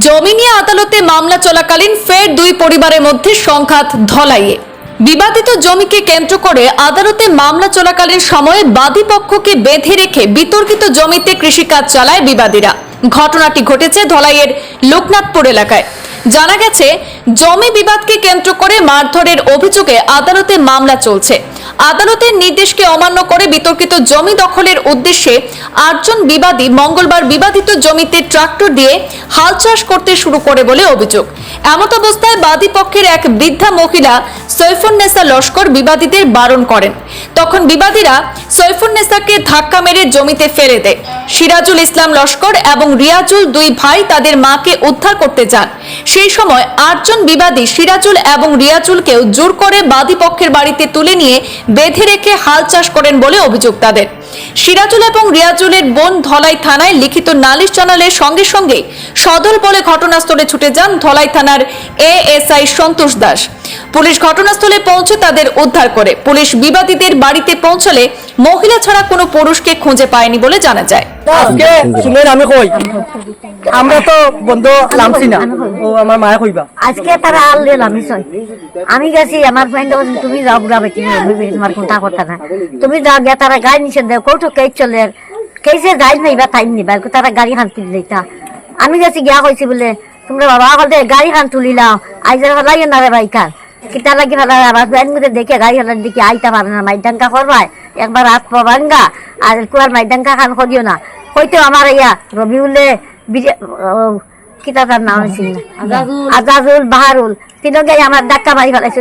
জমি নিয়ে আদালতে মামলা চলাকালীন ফের দুই পরিবারের মধ্যে সংঘাত ধলাইয়ে। বিবাদিত জমিকে কেন্দ্র করে আদালতে মামলা চলাকালীন সময়ে বাদী পক্ষকে বেঁধে রেখে বিতর্কিত জমিতে কৃষিকাজ চালায় বিবাদীরা। ঘটনাটি ঘটেছে ধলাইয়ের লোকনাথপুর এলাকায়। জানা গেছে, জমি বিবাদকে কেন্দ্র করে মারধরের অভিযোগে আদালতে মামলা চলছে। আদালতের নির্দেশকে অমান্য করে বিতর্কিত জমি দখলের উদ্দেশ্যে আটজন বিবাদী মঙ্গলবার বিবাদিত জমিতে ট্রাক্টর দিয়ে হাল চাষ করতে শুরু করে বলে অভিযোগ। এমত অবস্থায় বাদী পক্ষের এক বৃদ্ধা মহিলা সৈফুন্নেসা লস্কর বিবাদীদের বারণ করেন। তখন বিবাদীরা সৈফুন্নেসাকে ধাক্কা মেরে জমিতে ফেলে দেয়। সিরাজুল ইসলাম লস্কর এবং রিয়াজুল দুই ভাই তাদের মাকে উদ্ধার করতে যান। সেই সময় আটজন বিবাদী সিরাজুল এবং রিয়াজুলকেও জোর করে বাদী পক্ষের বাড়িতে তুলে নিয়ে বেঁধে রেখে হাল চাষ করেন বলে অভিযোগ তাদের। সিরাজুল এবং রিয়াজুলের বোন ধলাই থানায় লিখিত নালিশ জানালের সঙ্গে সঙ্গে সদল বলে ঘটনাস্থলে ছুটে যান ধলাই থানার এএসআই সন্তোষ দাস। পুলিশ ঘটনাস্থলে পৌঁছে তাদের উদ্ধার করে। পুলিশ বিবাদীদের বাড়িতে পৌঁছলে মহিলা ছাড়া কোনো পুরুষকে খুঁজে পায়নি বলে জানা যায়। আজকে শুনেন আমি কই? আমরা তো বন্ধ লামছি না। ও আমার মায়া কইবা। আজকে তারা আমি সই আমি গেছি আমার ফ্রেন্ড বলছে তুমি যাও বুড়া বেটি তোমার কোনটা কথা না। তুমি যাও গিয়া তারা গাড়ি নিচে দেও কৌটো কে চলে। কেসে যাই নাইবা টাইম নিবা তারা গাড়ি খান তুলি দিতা আমি গেছি গিয়া কইছি বলে তোমরা বাবা বলতে গাড়ি খান তুলিলাও আইজার ফেলাই না রে বাইকার কিতা লাগি ফেলা আমার ফ্রেন্ড মধ্যে দেখে গাড়ি ফেলার দিকে আইতা পারে না মাইডাঙ্কা করবাই একবার হাত পাবাঙ্গা আর কুয়ার মাইডাঙ্কা খান করিও না। হয়তো আমার ইয়া রবিউলে বিজে- কিতা তার নাম ছিল আজাজুল বাহারুল তিনকে আমার ডাক্কা মারি ফেলাইছে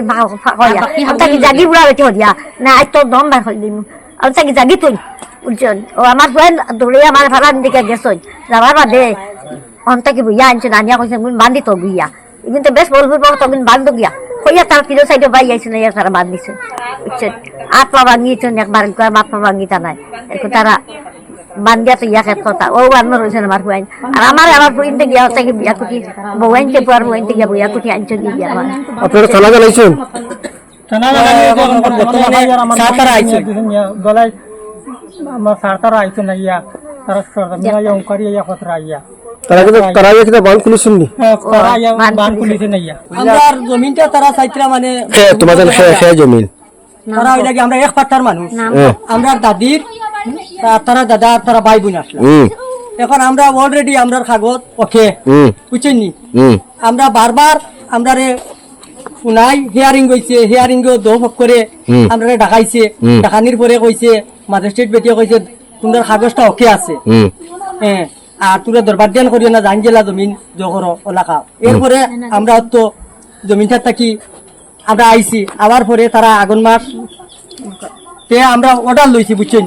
তাকে জাগি বুড়া বেটি হরিয়া না আজ তোর দম বার হই দিম আর তাকে জাগি তুই বুঝছেন ও আমার ফ্রেন্ড দৌড়ে আমার ফালান দিকে গেছই যাবার বাদে অন্তাকে বুইয়া আনছেন আনিয়া কইছেন মুই বান্ধি তো বুইয়া কিন্তু বেশ বলব তখন বান্ধ গিয়া কইয়া তার তিনো সাইডে বাই আইছে না ইয়া তারা বান্ধিছে বুঝছেন আট পা ভাঙিয়েছেন একবার একবার মাত পা ভাঙিতা নাই তারা বান্দিয়া তো ইয়া কথা ও আন্ন রয়েছে আমার ফুয়াইন আর আমার আমার থেকে গিয়া হচ্ছে বিয়া কুটি বউয়াইন তে পুয়ার বউয়াইন থেকে বিয়া কুটি আনছে দিয়ে আমার আপনারা থানা জানাইছেন সাতারা আইছে গলাই আমার সারতারা আইছে না ইয়া তারা সরকার ইয়া উনকারি ইয়া খতরা ইয়া তারা কিন্তু তারা কিন্তু বান খুলেছেন নি তারা বান পুলিশে না ইয়া আমরা জমিনটা তারা চাইতরা মানে খেয়ে তোমাদের খেয়ে জমিন? তারা ওই লাগে আমরা এক পাত্তার মানুষ। হ্যাঁ। আমরা দাদির তারা দাদা তারা ভাই বোন আসলাম হুম। এখন আমরা অলরেডি আমরা কাগজ ওকে বুঝছেন নি? আমরা বারবার আমরা রে শুনাই হিয়ারিং হইছে হিয়ারিং দোফক করে আমরা পরে কইছে ম্যাজিস্ট্রেট বেটিয়ে কইছে তোমার কাগজটা ওকে আছে। হ্যাঁ। আর তোরা দরবার দিয়ান করিও না জমিন জগর এলাকা এরপরে আমরা তো জমিনটা থাকি আমরা আইছি। আবার পরে তারা আগুন মাস তে আমরা অর্ডার লইছি বুঝছেন?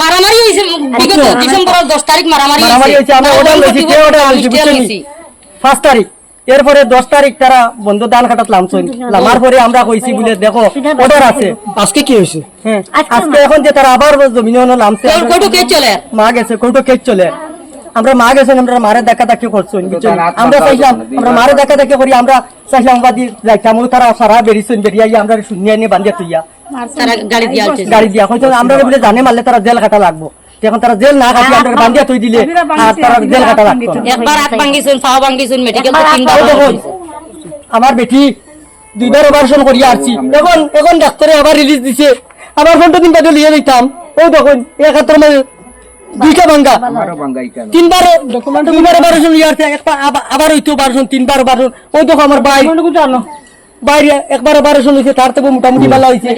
মারামারি হয়েছে বিগত ডিসেম্বরের দশ তারিখ মারামারি মারামারি হয়েছে আমরা অর্ডার লইছি কে অর্ডার লইছি বুঝছেন? পাঁচ তারিখ। এরপরে দশ তারিখ তারা বন্ধ দান কাটাত লামছন। লামার পরে আমরা কইছি বলে দেখো অর্ডার আছে। আজকে কি হয়েছে হ্যাঁ আজকে এখন যে তারা আবার জমিন লামছে কয়টু কে চলে? মা গেছে কোটো কেক চলে? আমরা মা গেছেন আমরা মারে দেখা দেখি করছেন আমরা চাইলাম আমরা মারে দেখা দেখি করি আমরা চাইলাম বাদি যাইতাম তারা সারা বেরিয়েছেন বেরিয়ে আমরা শুনিয়ে নিয়ে বান্ধিয়া তুইয়া। গাড়ি দিয়া হয়তো আমরা বলে জানে মারলে তারা জেল কাটা লাগবো। এখন তারা জেল না কাটি আমরা বান্ধিয়া তুই দিলে আর তারা জেল কাটা লাগতো। একবার হাত ভাঙ্গিছেন পাও ভাঙ্গিছেন মেডিকেল আমার বেটি দুইবার অপারেশন করিয়া আসছি এখন এখন ডাক্তারে আবার রিলিজ দিছে। আবার ঘণ্টা দিন বাদে লিয়ে দিতাম। ও দেখুন একাত্তর মানে দুইটা ভাঙ্গা। তিনবার তিনবার লিয়ে আসছে একবার আবার- আবার হইতো অপারেশন তিনবার অপারেশন ওই দেখো আমার ভাই। বাইরে একবার অপারেশন হয়েছে তার থেকে মোটামুটি ভালো হয়েছে